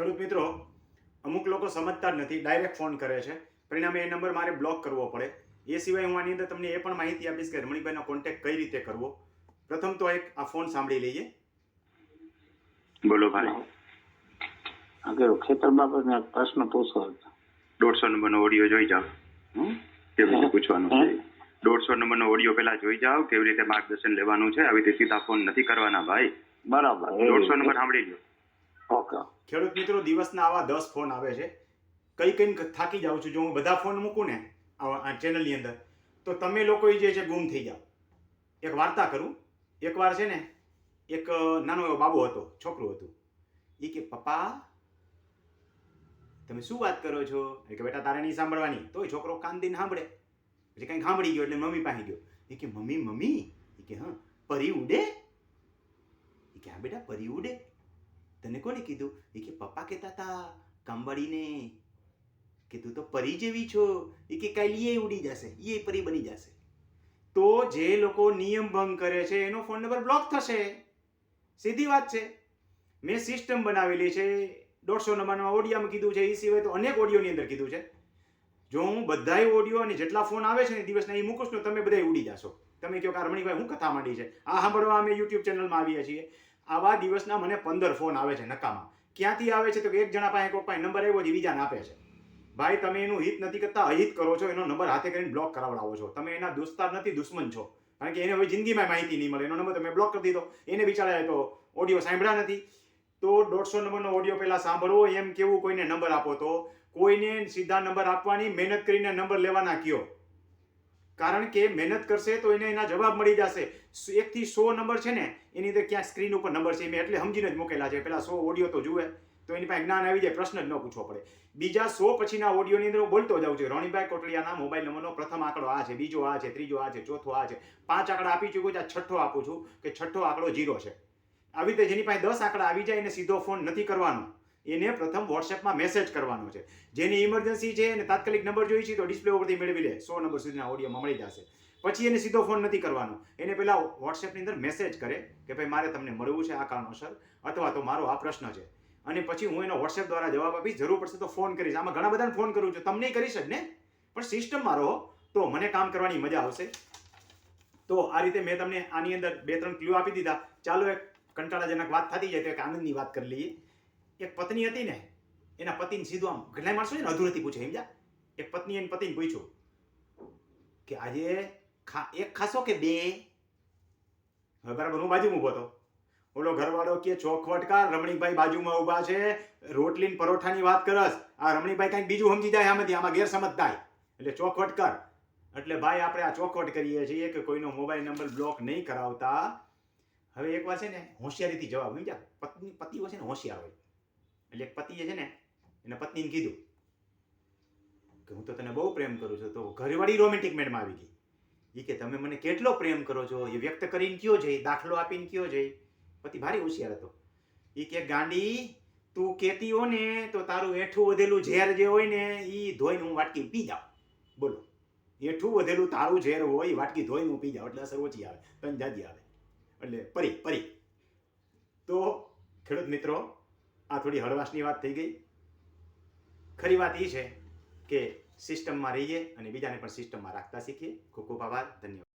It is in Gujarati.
ખેડૂત મિત્રો અમુક લોકો સમજતા જ નથી ડાયરેક્ટ ફોન કરે છે. પરિણામે એ નંબર મારે બ્લોક કરવો પડે. એ સિવાય હું આની અંદર તમને એ પણ માહિતી આપીશ કે રમણીભાઈનો કોન્ટેક્ટ કઈ રીતે કરવો. પ્રથમ તો એક આ ફોન સાંભળી લઈએ. બોલો ભાઈ. આગળ ખેતર બાબતનો પ્રશ્ન પૂછો દોઢસો નંબરનો ઓડિયો જોઈ જાઓ. હમ? કેવી રીતે પૂછવાનું છે. દોઢસો નંબરનો ઓડિયો પહેલા જોઈ જાઓ કેવી રીતે માર્ગદર્શન લેવાનું છે. આવી રીતે સીધા ફોન નથી કરવાના ભાઈ. બરાબર. દોઢસો નંબર સાંભળી લો ઓકે. ખેડૂત મિત્રો, દિવસના આવા દસ ફોન આવે છે. કઈ કઈ થાકી જાઉં છું. જો હું બધા ફોન મૂકું ને આ ચેનલની અંદર, તો તમે લોકો જે છે ગુમ થઈ જાઓ. એક વાર્તા કરું. એકવાર છે ને, એક નાનો એવો બાબુ હતો, છોકરું હતું. એ કે, પપ્પા, તમે શું વાત કરો છો? એ કે, બેટા, તારે નહીં સાંભળવાની. તોય છોકરો કાન દઈને સાંભળે. પછી કંઈક સાંભળી ગયો એટલે મમ્મી પાસે ગયો. એ કે, મમ્મી મમ્મી. એ કે, હા, પરી ઉડે? એ કે, હા, બેટા, પરી ઉડે. તને કોને કીધું? એ કે, પપ્પા કહેતા હતા કામવાળીને કે, તું તો પરી જેવી છો. એ કે કાલી એ ઉડી જશે. એ પરી બની જશે. તો જે લોકો નિયમ ભંગ કરે છે, એનો ફોન નંબર બ્લોક થશે. સીધી વાત છે. મેં સિસ્ટમ બનાવેલી છે. દોઢસો નંબરમાં ઓડિયામાં કીધું છે. એ સિવાય તો અનેક ઓડિયોની અંદર કીધું છે. જો હું બધાય ઓડિયો અને જેટલા ફોન આવે છે ને દિવસના એ મૂકું છું તમે બધા ઉડી જશો. તમે કહો કે રમણીભાઈ હું કથા માંડી છે? આ સાંભળવા અમે યુટ્યુબ ચેનલમાં આવીએ છીએ. આવા દિવસના મને પંદર ફોન આવે છે નકામા. ક્યાંથી આવે છે તો એક જણા પાસે કોઈ પાસે નંબર આવ્યો છે બીજાને આપે છે. ભાઈ, તમે એનું હિત નથી કરતા, અહિત કરો છો, એનો નંબર હાથે કરીને બ્લોક કરાવડાવો છો. તમે એના દોસ્તાર નથી, દુશ્મન છો. કારણ કે એને હવે જિંદગીમાં માહિતી નહીં મળે. એનો નંબર તમે બ્લોક કરી દીધો. એને બિચારા તો ઓડિયો સાંભળ્યા નથી. તો દોઢસો નંબરનો ઓડિયો પહેલાં સાંભળવો, એમ કેવું કોઈને નંબર આપો તો? કોઈને સીધા નંબર આપવાની, મહેનત કરીને નંબર લેવાના કયો? કારણ કે મહેનત કરશે તો એને એના જવાબ મળી જશે. એકથી સો નંબર છે ને, એની અંદર ક્યાં સ્ક્રીન ઉપર નંબર છે મેં એટલે સમજીને જ મૂકેલા છે. પેલા સો ઓડિયો તો જુએ, તો એની પાસે જ્ઞાન આવી જાય, પ્રશ્ન જ ન પૂછવો પડે. બીજા સો પછીના ઓડિયોની અંદર હું બોલતો જાઉં છું. રણીભાઈ કોટલિયાના મોબાઈલ નંબરનો પ્રથમ આંકડો આ છે, બીજો આ છે, ત્રીજો આ છે, ચોથો આ છે. પાંચ આંકડા આપી ચૂક્યો છે, આ છઠ્ઠો આપું છું કે છઠ્ઠો આંકડો જીરો છે. આવી રીતે જેની પાસે દસ આંકડા આવી જાય, એને સીધો ફોન નથી કરવાનો. એને પ્રથમ વોટ્સએપમાં મેસેજ કરવાનો છે. જેની ઇમરજન્સી છે અને તાત્કાલિક નંબર જોઈએ છે તો ડિસ્પ્લે ઉપરથી મેળવી લે. સો નંબર સુધીના ઓડિયોમાં મળી જશે. પછી એને સીધો ફોન નથી કરવાનો. એને પહેલાં વોટ્સએપની અંદર મેસેજ કરે કે ભાઈ મારે તમને મળવું છે આ કારણોસર અથવા તો મારો આ પ્રશ્ન છે. અને પછી હું એનો વોટ્સએપ દ્વારા જવાબ આપીશ. જરૂર પડશે તો ફોન કરીશ. આમાં ઘણા બધાને ફોન કરું છું. તમને કરીશ જ ને? પણ સિસ્ટમમાં રહો તો મને કામ કરવાની મજા આવશે. તો આ રીતે મેં તમને આની અંદર બે ત્રણ ક્લ્યુ આપી દીધા. ચાલો એક કંટાળાજનક વાત થતી જાય તો એક આનંદની વાત કરી લઈએ. એક પત્ની હતી ને, એના પતિને સીધું આમ ઘણા માણસો છે ને, અધૂરેથી પૂછે, સમજ્યા? એક પત્ની એને પતિને પૂછ્યું કે આજે ખા, એક ખાશો કે બે? હવે બરાબર, હું બાજુમાં ઊભો હતો. ઓલો ઘરવાળો કે ચોખવટકાર રમણીભાઈ બાજુમાં ઊભા છે, રોટલી પરોઠાની વાત કરસ, આ રમણીકભાઈ કંઈક બીજું સમજી જાય આમાંથી, આમાં ગેરસમજ થાય. એટલે ચોખવટકાર એટલે ભાઈ, આપણે આ ચોખવટ કરીએ છીએ કે કોઈનો મોબાઈલ નંબર બ્લોક નહીં કરાવતા. હવે એકવાર છે ને, હોશિયારીથી જવાબ, સમજ્યા? પત્ની પતિઓ છે ને હોશિયાર હોય. એટલે એક પતિએ છે ને એના પત્નીને કીધું કે હું તો તને બહુ પ્રેમ કરું છું, તો ઘરવાળી રોમેન્ટિક મેડમાં આવી ગઈ. એ કે, તમે મને કેટલો પ્રેમ કરો છો? એ વ્યક્ત કરીને કયો જઈ દાખલો આપીને કયો જઈ પતિ ભારે હોશિયાર હતો. એ કે, ગાંડી, તું કેતી હો ને, તો તારું એઠું વધેલું ઝેર જે હોય ને એ ધોઈને હું વાટકી પી જાઉં. બોલો. એઠું વધેલું તારું ઝેર હોય વાટકી ધોઈને હું પી જાઉં, એટલે અસર ઓછી આવે, તન જાજી આવે. એટલે પરી પરી. તો ખેડૂત મિત્રો આ થોડી હળવાશની વાત થઈ ગઈ. ખરી વાત એ છે કે સિસ્ટમમાં રહીએ અને બીજાને પણ સિસ્ટમમાં રાખતા શીખીએ. ખૂબ ખૂબ આભાર. ધન્યવાદ.